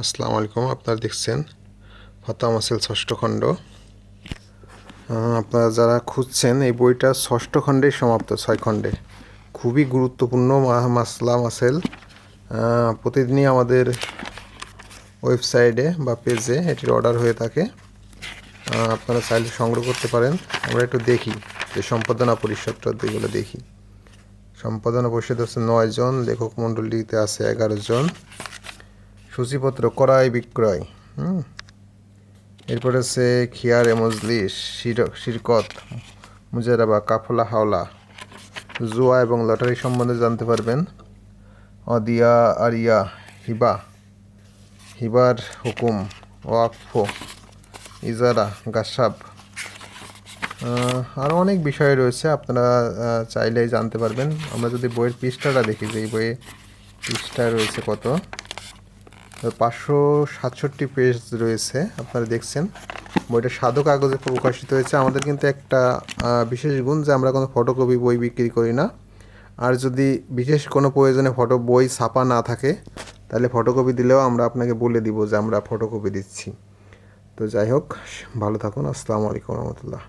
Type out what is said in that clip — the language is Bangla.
আসসালামু আলাইকুম, আপনারা দেখছেন ফতা মাসেল ষষ্ঠ খণ্ড। আপনারা যারা খুঁজছেন, এই বইটা ষষ্ঠ খণ্ডে সমাপ্ত, ছয় খণ্ডে। খুবই গুরুত্বপূর্ণ মাসলা মাসেল। প্রতিদিনই আমাদের ওয়েবসাইটে বা পেজে এটির অর্ডার হয়ে থাকে। আপনারা চাইলে সংগ্রহ করতে পারেন। আমরা একটু দেখি যে সম্পাদনা পরিষদটা এগুলো দেখি। সম্পাদনা পরিষদ হচ্ছে নয় জন, লেখক মণ্ডলীতে আছে এগারো জন। সূচিপত্র ক্রয় বিক্রয়, হুম? এরপরে আছে খিয়ার শির- শিরকত, মুজারাবা, কাফলা, হাওলা, জুয়া এবং লটারি সম্বন্ধে জানতে পারবেন। অদিয়া, আরিয়া, হিবা, হিবার হুকুম, ওয়াকফ, ইজারা, গাসাব আরও অনেক বিষয় রয়েছে, আপনারা চাইলেই জানতে পারবেন। আমরা যদি বইয়ের পৃষ্ঠাটা দেখি, যে এই বইয়ে পৃষ্ঠা রয়েছে কত? পাঁচশো সাতষট্টি পেজ রয়েছে, আপনারা দেখছেন। বইটা সাদু কাগজে প্রকাশিত হয়েছে। আমাদের কিন্তু একটা বিশেষ গুণ যে আমরা কোনো ফটোকপি বই বিক্রি করি না। আর যদি বিশেষ কোনো প্রয়োজনে ফটো বই ছাপা না থাকে, তাহলে ফটোকপি দিলেও আমরা আপনাকে বলে দিব যে আমরা ফটোকপি দিচ্ছি। তো যাই হোক, ভালো থাকুন। আসসালামু আলাইকুম রহমতুল্লাহ।